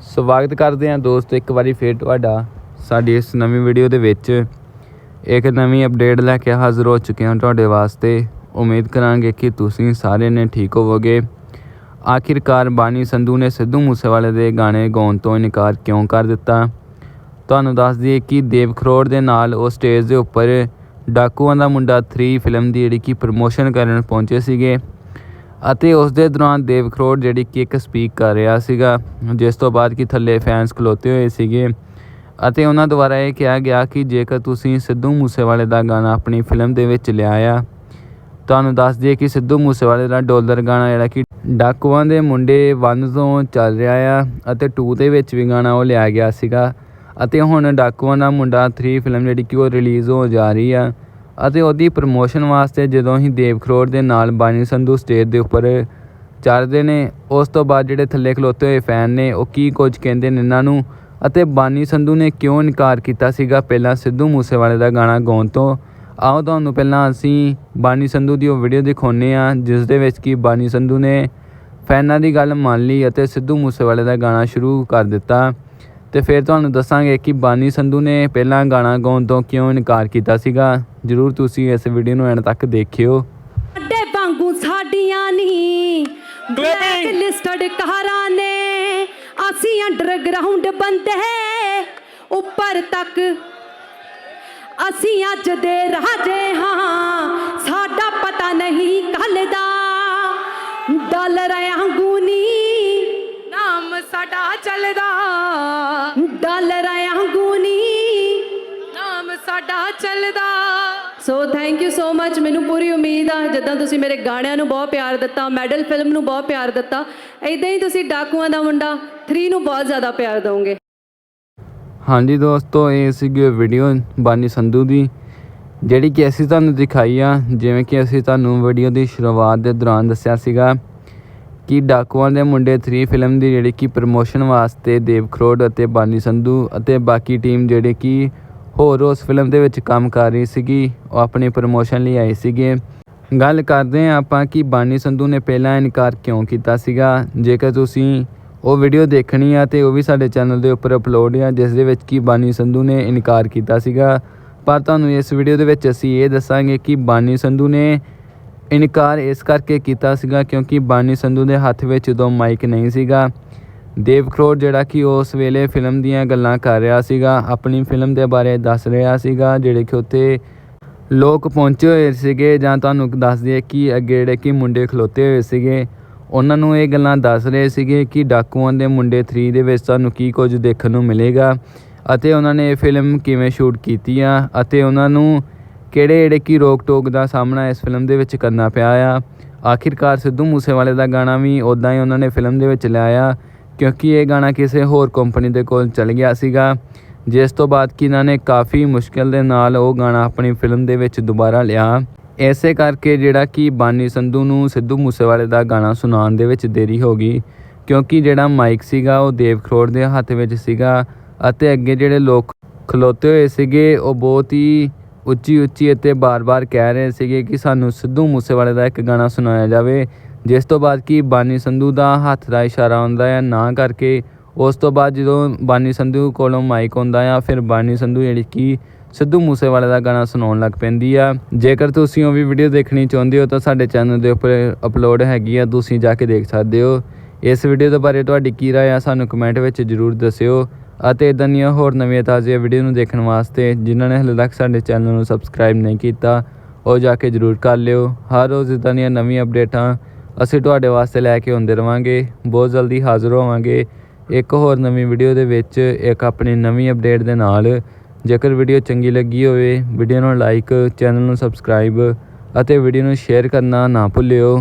ਸਵਾਗਤ ਕਰਦੇ ਹਾਂ ਦੋਸਤੋ, ਇੱਕ ਵਾਰੀ ਫੇਰ ਤੁਹਾਡਾ ਸਾਡੀ ਇਸ ਨਵੀਂ ਵੀਡੀਓ ਦੇ ਵਿੱਚ। ਇੱਕ ਨਵੀਂ ਅਪਡੇਟ ਲੈ ਕੇ ਹਾਜ਼ਰ ਹੋ ਚੁੱਕੇ ਹਾਂ ਤੁਹਾਡੇ ਵਾਸਤੇ। ਉਮੀਦ ਕਰਾਂਗੇ ਕਿ ਤੁਸੀਂ ਸਾਰੇ ਨੇ ਠੀਕ ਹੋਵੋਗੇ। ਆਖਿਰਕਾਰ ਬਾਨੀ ਸੰਧੂ ਨੇ ਸਿੱਧੂ ਮੂਸੇਵਾਲੇ ਦੇ ਗਾਣੇ ਗਾਉਣ ਤੋਂ ਇਨਕਾਰ ਕਿਉਂ ਕਰ ਦਿੱਤਾ? ਤੁਹਾਨੂੰ ਦੱਸ ਦਈਏ ਕਿ ਦੇਵ ਖਰੋੜ ਦੇ ਨਾਲ ਉਹ ਸਟੇਜ ਦੇ ਉੱਪਰ ਡਾਕੂਆਂ ਦਾ ਮੁੰਡਾ 3 ਫਿਲਮ ਦੀ ਜਿਹੜੀ ਕਿ ਪ੍ਰਮੋਸ਼ਨ ਕਰਨ ਪਹੁੰਚੇ ਸੀਗੇ। ਅਤੇ ਉਸ ਦੇ ਦੌਰਾਨ ਦੇਵ ਖਰੋੜ ਜਿਹੜੀ ਕਿ ਇੱਕ ਸਪੀਕ ਕਰ ਰਿਹਾ ਸੀਗਾ, ਜਿਸ ਤੋਂ ਬਾਅਦ ਕਿ ਥੱਲੇ ਫੈਨਸ ਖਲੋਤੇ ਹੋਏ ਸੀਗੇ ਅਤੇ ਉਹਨਾਂ ਦੁਆਰਾ ਇਹ ਕਿਹਾ ਗਿਆ ਕਿ ਜੇਕਰ ਤੁਸੀਂ ਸਿੱਧੂ ਮੂਸੇਵਾਲੇ ਦਾ ਗਾਣਾ ਆਪਣੀ ਫਿਲਮ ਦੇ ਵਿੱਚ ਲਿਆਇਆ, ਤੁਹਾਨੂੰ ਦੱਸ ਦਈਏ ਕਿ ਸਿੱਧੂ ਮੂਸੇਵਾਲੇ ਦਾ ਡੋਲਰ ਗਾਣਾ ਜਿਹੜਾ ਕਿ ਡਾਕੂਆਂ ਦੇ ਮੁੰਡੇ 1 ਤੋਂ ਚੱਲ ਰਿਹਾ ਆ ਅਤੇ 2 ਦੇ ਵਿੱਚ ਵੀ ਗਾਣਾ ਉਹ ਲਿਆ ਗਿਆ ਸੀਗਾ ਅਤੇ ਹੁਣ ਡਾਕੂਆਂ ਦਾ ਮੁੰਡਾ 3 ਫਿਲਮ ਜਿਹੜੀ ਕਿ ਉਹ ਰਿਲੀਜ਼ ਹੋ ਜਾ ਰਹੀ ਆ। ਅਤੇ ਉਹਦੀ ਪ੍ਰਮੋਸ਼ਨ ਵਾਸਤੇ ਜਦੋਂ ਹੀ ਦੇਵ ਖਰੋੜ ਦੇ ਨਾਲ ਬਾਨੀ ਸੰਧੂ ਸਟੇਜ ਦੇ ਉੱਪਰ ਚੜ੍ਹਦੇ ਨੇ, ਉਸ ਤੋਂ ਬਾਅਦ ਜਿਹੜੇ ਥੱਲੇ ਖਲੋਤੇ ਹੋਏ ਫੈਨ ਨੇ, ਉਹ ਕੀ ਕੁਝ ਕਹਿੰਦੇ ਨੇ ਇਹਨਾਂ ਨੂੰ ਅਤੇ ਬਾਨੀ ਸੰਧੂ ਨੇ ਕਿਉਂ ਇਨਕਾਰ ਕੀਤਾ ਸੀਗਾ? ਪਹਿਲਾਂ ਸਿੱਧੂ ਮੂਸੇਵਾਲੇ ਦਾ ਗਾਣਾ ਗਾਉਣ ਤੋਂ। ਆਓ ਤੁਹਾਨੂੰ ਪਹਿਲਾਂ ਅਸੀਂ ਬਾਨੀ ਸੰਧੂ ਦੀ ਉਹ ਵੀਡੀਓ ਦਿਖਾਉਂਦੇ ਆ ਜਿਸ ਦੇ ਵਿੱਚ ਕਿ ਬਾਨੀ ਸੰਧੂ ਨੇ ਫੈਨਾਂ ਦੀ ਗੱਲ ਮੰਨ ਲਈ ਅਤੇ ਸਿੱਧੂ ਮੂਸੇਵਾਲੇ ਦਾ ਗਾਣਾ ਸ਼ੁਰੂ ਕਰ ਦਿੱਤਾ। ਤੇ ਫਿਰ ਤੁਹਾਨੂੰ ਦੱਸਾਂਗੇ ਕਿ ਬਾਨੀ ਸੰਧੂ ਨੇ ਪਹਿਲਾਂ ਗਾਣਾ ਗਾਉਣ ਤੋਂ ਕਿਉਂ ਇਨਕਾਰ ਕੀਤਾ ਸੀਗਾ। ਜਰੂਰ ਤੁਸੀਂ ਇਸ ਵੀਡੀਓ ਨੂੰ ਐਂਡ ਤੱਕ ਦੇਖਿਓ। ਅੱਡੇ ਵਾਂਗੂ ਸਾਡੀਆਂ ਨਹੀਂ ਬਲੈਕ ਲਿਸਟਡ ਕਾਰਾਂ ਨੇ। ਅਸੀਂ ਅੰਡਰਗਰਾਉਂਡ ਬੰਦੇ ਉੱਪਰ ਤੱਕ ਅਸੀਂ ਅੱਜ ਦੇ ਰਾਜੇ ਹਾਂ। ਸਾਡਾ ਪਤਾ ਨਹੀਂ ਕੱਲ ਦਾ। ਡਾਲਰ ਵਾਂਗੂ ਨਹੀਂ ਨਾਮ ਸਾਡਾ ਚੱਲਦਾ। ਚੱਲਦਾ। ਸੋ ਥੈਂਕ ਯੂ ਸੋ ਮੱਚ ਮੈਨੂੰ ਪੂਰੀ ਉਮੀਦ ਆ, ਜਿੱਦਾਂ ਤੁਸੀਂ ਮੇਰੇ ਗਾਣਿਆਂ ਨੂੰ ਬਹੁਤ ਪਿਆਰ ਦਿੱਤਾ, ਮੈਡਲ ਫਿਲਮ ਨੂੰ ਬਹੁਤ ਪਿਆਰ ਦਿੱਤਾ ਐਦਾਂ ਹੀ ਤੁਸੀਂ ਡਾਕੂਆਂ ਦਾ ਮੁੰਡਾ 3 ਨੂੰ ਬਹੁਤ ਜ਼ਿਆਦਾ ਪਿਆਰ ਦਿਓਗੇ। ਹਾਂਜੀ ਦੋਸਤੋ, ਇਹ ਸੀਗੀ ਵੀਡੀਓ ਬਾਨੀ ਸੰਧੂ ਦੀ, ਜਿਹੜੀ ਕਿ ਅਸੀਂ ਤੁਹਾਨੂੰ ਦਿਖਾਈ ਆ, ਜਿਵੇਂ ਕਿ ਅਸੀਂ ਤੁਹਾਨੂੰ ਵੀਡੀਓ ਦੀ ਸ਼ੁਰੂਆਤ ਦੇ ਦੌਰਾਨ ਦੱਸਿਆ ਸੀਗਾ ਕਿ ਡਾਕੂਆਂ ਦੇ ਮੁੰਡੇ 3 ਫਿਲਮ ਦੀ ਜਿਹੜੀ ਕਿ ਪ੍ਰਮੋਸ਼ਨ ਵਾਸਤੇ ਦੇਵ ਖਰੋੜ ਅਤੇ ਬਾਨੀ ਸੰਧੂ ਅਤੇ ਬਾਕੀ ਟੀਮ ਜਿਹੜੇ ਕਿ ਹੋਰ ਉਸ ਫਿਲਮ ਦੇ ਵਿੱਚ ਕੰਮ ਕਰ ਰਹੀ ਸੀਗੀ। ਉਹ ਆਪਣੀ ਪ੍ਰਮੋਸ਼ਨ ਲਈ ਆਏ ਸੀਗੇ। ਗੱਲ ਕਰਦੇ ਹਾਂ ਆਪਾਂ ਕਿ ਬਾਨੀ ਸੰਧੂ ਨੇ ਪਹਿਲਾਂ ਇਨਕਾਰ ਕਿਉਂ ਕੀਤਾ ਸੀਗਾ। ਜੇਕਰ ਤੁਸੀਂ ਉਹ ਵੀਡੀਓ ਦੇਖਣੀ ਆ ਤੇ ਉਹ ਵੀ ਸਾਡੇ ਚੈਨਲ ਦੇ ਉੱਪਰ ਅਪਲੋਡ ਆ, ਜਿਸ ਦੇ ਵਿੱਚ ਕਿ ਬਾਨੀ ਸੰਧੂ ਨੇ ਇਨਕਾਰ ਕੀਤਾ ਸੀਗਾ। ਪਰ ਤੁਹਾਨੂੰ ਇਸ ਵੀਡੀਓ ਦੇ ਵਿੱਚ ਅਸੀਂ ਇਹ ਦੱਸਾਂਗੇ ਕਿ ਬਾਨੀ ਸੰਧੂ ਨੇ ਇਨਕਾਰ ਇਸ ਕਰਕੇ ਕੀਤਾ ਸੀਗਾ ਕਿਉਂਕਿ ਬਾਨੀ ਸੰਧੂ ਦੇ ਹੱਥ ਵਿੱਚ ਉਦੋਂ ਮਾਈਕ ਨਹੀਂ ਸੀਗਾ। ਦੇਵ ਖਰੋੜ ਜਿਹੜਾ ਕਿ ਉਸ ਵੇਲੇ ਫਿਲਮ ਦੀਆਂ ਗੱਲਾਂ ਕਰ ਰਿਹਾ ਸੀਗਾ, ਆਪਣੀ ਫਿਲਮ ਦੇ ਬਾਰੇ ਦੱਸ ਰਿਹਾ ਸੀਗਾ, ਜਿਹੜੇ ਕਿ ਉੱਥੇ ਲੋਕ ਪਹੁੰਚੇ ਹੋਏ ਸੀਗੇ ਜਾਂ ਤੁਹਾਨੂੰ ਦੱਸ ਦਈਏ ਕਿ ਅੱਗੇ ਜਿਹੜੇ ਕਿ ਮੁੰਡੇ ਖਲੋਤੇ ਹੋਏ ਸੀਗੇ, ਉਹਨਾਂ ਨੂੰ ਇਹ ਗੱਲਾਂ ਦੱਸ ਰਹੇ ਸੀਗੇ ਕਿ ਡਾਕੂਆਂ ਦੇ ਮੁੰਡੇ 3 ਦੇ ਵਿੱਚ ਤੁਹਾਨੂੰ ਕੀ ਕੁਝ ਦੇਖਣ ਨੂੰ ਮਿਲੇਗਾ ਅਤੇ ਉਹਨਾਂ ਨੇ ਇਹ ਫਿਲਮ ਕਿਵੇਂ ਸ਼ੂਟ ਕੀਤੀ ਆ ਅਤੇ ਉਹਨਾਂ ਨੂੰ ਕਿਹੜੇ ਜਿਹੜੇ ਕਿ ਰੋਕ ਟੋਕ ਦਾ ਸਾਹਮਣਾ ਇਸ ਫਿਲਮ ਦੇ ਵਿੱਚ ਕਰਨਾ ਪਿਆ ਆ। ਆਖਿਰਕਾਰ ਸਿੱਧੂ ਮੂਸੇਵਾਲੇ ਦਾ ਗਾਣਾ ਵੀ ਉਦਾਂ ਹੀ ਉਹਨਾਂ ਨੇ ਫਿਲਮ ਦੇ ਵਿੱਚ ਲਿਆਇਆ ਕਿਉਂਕਿ ਇਹ ਗਾਣਾ ਕਿਸੇ ਹੋਰ ਕੰਪਨੀ ਦੇ ਕੋਲ ਚਲ ਗਿਆ ਸੀਗਾ, ਜਿਸ ਤੋਂ ਬਾਅਦ ਕਿ ਇਹਨਾਂ ਨੇ ਕਾਫੀ ਮੁਸ਼ਕਲ ਦੇ ਨਾਲ ਉਹ ਗਾਣਾ ਆਪਣੀ ਫਿਲਮ ਦੇ ਵਿੱਚ ਦੁਬਾਰਾ ਲਿਆ। ਐਸੇ ਕਰਕੇ ਜਿਹੜਾ ਕਿ ਬਾਨੀ ਸੰਧੂ ਨੂੰ ਸਿੱਧੂ ਮੂਸੇਵਾਲੇ ਦਾ ਗਾਣਾ ਸੁਣਾਉਣ ਦੇ ਵਿੱਚ ਦੇਰੀ ਹੋ ਗਈ, ਕਿਉਂਕਿ ਜਿਹੜਾ ਮਾਈਕ ਸੀਗਾ ਉਹ ਦੇਵ ਖਰੋੜ ਦੇ ਹੱਥ ਵਿੱਚ ਸੀਗਾ ਅਤੇ ਅੱਗੇ ਜਿਹੜੇ ਲੋਕ ਖਲੋਤੇ ਹੋਏ ਸੀਗੇ, ਉਹ ਬਹੁਤ ਹੀ ਉੱਚੀ ਉੱਚੀ ਅਤੇ ਬਾਰ-ਬਾਰ ਕਹਿ ਰਹੇ ਸੀਗੇ ਕਿ ਸਾਨੂੰ ਸਿੱਧੂ ਮੂਸੇਵਾਲੇ ਦਾ ਇੱਕ ਗਾਣਾ ਸੁਣਾਇਆ ਜਾਵੇ। ਜਿਸ ਤੋਂ ਬਾਅਦ ਕਿ ਬਾਨੀ ਸੰਧੂ ਦਾ ਹੱਥ ਦਾ ਇਸ਼ਾਰਾ ਆਉਂਦਾ ਹੈ, ਨਾ ਕਰਕੇ ਉਸ ਤੋਂ ਬਾਅਦ ਜਦੋਂ ਬਾਨੀ ਸੰਧੂ ਕੋਲੋਂ ਮਾਈਕ ਆਉਂਦਾ ਆ ਫਿਰ ਬਾਨੀ ਸੰਧੂ ਜਿਹੜੀ ਕਿ ਸਿੱਧੂ ਮੂਸੇਵਾਲੇ ਦਾ ਗਾਣਾ ਸੁਣਾਉਣ ਲੱਗ ਪੈਂਦੀ ਆ। ਜੇਕਰ ਤੁਸੀਂ ਉਹ ਵੀ ਵੀਡੀਓ ਦੇਖਣੀ ਚਾਹੁੰਦੇ ਹੋ, ਤਾਂ ਸਾਡੇ ਚੈਨਲ ਦੇ ਉੱਪਰ ਅਪਲੋਡ ਹੈਗੀ ਆ, ਤੁਸੀਂ ਜਾ ਕੇ ਦੇਖ ਸਕਦੇ ਹੋ। ਇਸ ਵੀਡੀਓ ਦੇ ਬਾਰੇ ਤੁਹਾਡੀ ਕੀ ਰਾਏ ਆ, ਸਾਨੂੰ ਕਮੈਂਟ ਵਿੱਚ ਜਰੂਰ ਦੱਸਿਓ। ਅਤੇ ਇਦਾਂ ਦੀਆਂ ਹੋਰ ਨਵੀਆਂ ਤਾਜ਼ੀਆਂ ਵੀਡੀਓ ਨੂੰ ਦੇਖਣ ਵਾਸਤੇ ਜਿਨ੍ਹਾਂ ਨੇ ਹਲੇ ਤੱਕ ਸਾਡੇ ਚੈਨਲ ਨੂੰ ਸਬਸਕ੍ਰਾਈਬ ਨਹੀਂ ਕੀਤਾ, ਉਹ ਜਾ ਕੇ ਜਰੂਰ ਕਰ ਲਿਓ। ਹਰ ਰੋਜ਼ ਇਦਾਂ ਦੀਆਂ ਨਵੀਆਂ ਅਪਡੇਟਾਂ ਅਸੀਂ ਤੁਹਾਡੇ ਵਾਸਤੇ ਲੈ ਕੇ ਆਉਂਦੇ ਰਵਾਂਗੇ, ਬਹੁਤ ਜਲਦੀ ਹਾਜ਼ਰ ਹੋਵਾਂਗੇ। ਇੱਕ ਹੋਰ ਨਵੀਂ ਵੀਡੀਓ ਦੇ ਵਿੱਚ, ਇੱਕ ਆਪਣੀ ਨਵੀਂ ਅਪਡੇਟ ਦੇ ਨਾਲ। ਜੇਕਰ ਵੀਡੀਓ ਚੰਗੀ ਲੱਗੀ ਹੋਵੇ, ਵੀਡੀਓ ਨੂੰ ਲਾਈਕ, ਚੈਨਲ ਨੂੰ ਸਬਸਕ੍ਰਾਈਬ ਅਤੇ ਵੀਡੀਓ ਨੂੰ ਸ਼ੇਅਰ ਕਰਨਾ ਨਾ ਭੁੱਲਿਓ।